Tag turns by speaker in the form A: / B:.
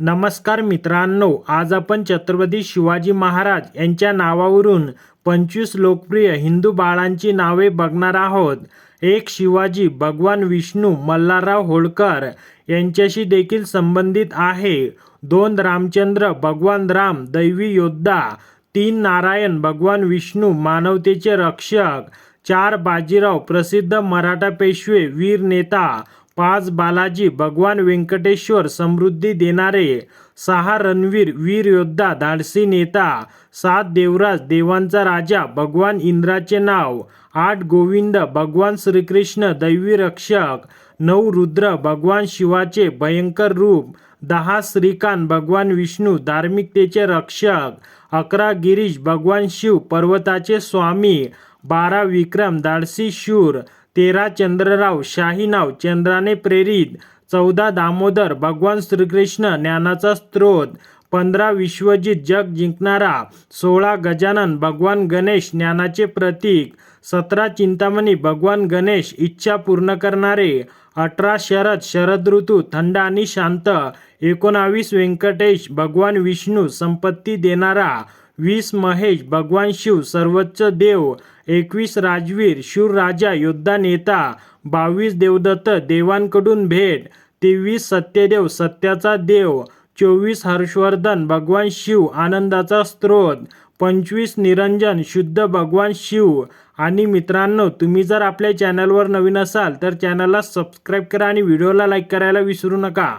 A: नमस्कार मित्रांनो आज आपण छत्रपती शिवाजी महाराज यांच्या नावावरून पंचवीस लोकप्रिय हिंदू बाळांची नावे बघणार आहोत. एक शिवाजी भगवान विष्णू मल्हारराव होळकर यांच्याशी देखील संबंधित आहे. दोन रामचंद्र भगवान राम दैवी योद्धा तीन नारायण भगवान विष्णू मानवतेचे रक्षक चार बाजीराव प्रसिद्ध मराठा पेशवे वीर नेता पाच बालाजी भगवान व्यंकटेश्वर समृद्धी देणारे सहा रणवीर वीर योद्धा धाडसी नेता सात देवराज देवांचा राजा भगवान इंद्राचे नाव आठ गोविंद भगवान श्रीकृष्ण दैवी रक्षक नऊ रुद्र भगवान शिवाचे भयंकर रूप दहा श्रीकांत भगवान विष्णू धार्मिकतेचे रक्षक अकरा गिरीश भगवान शिव पर्वताचे स्वामी बारा विक्रम धाडसी शूर तेरा चंद्रराव शाही नाव चंद्राने प्रेरित. चौदा दामोदर भगवान श्रीकृष्ण ज्ञानाचा स्त्रोत पंधरा विश्वजित जग जिंकणारा. सोळा गजानन भगवान गणेश ज्ञानाचे प्रतीक. सतरा चिंतामणी भगवान गणेश इच्छा पूर्ण करणारे. अठरा शरद शरद ऋतू थंड आणि शांत. एकोणावीस व्यंकटेश भगवान विष्णू संपत्ती देणारा. वीस महेश भगवान शिव सर्वोच्च देव एकवीस राजवीर शूर राजा योद्धा नेता बावीस देवदत्त देवांकडून भेट तेवीस सत्यदेव सत्याचा देव चोवीस हर्षवर्धन भगवान शिव आनंदाचा स्रोत पंचवीस निरंजन शुद्ध भगवान शिव. आणि मित्रांनो तुम्ही जर आपल्या चॅनलवर नवीन असाल तर चॅनलला सबस्क्राईब करा आणि व्हिडिओला लाईक करायला विसरू नका.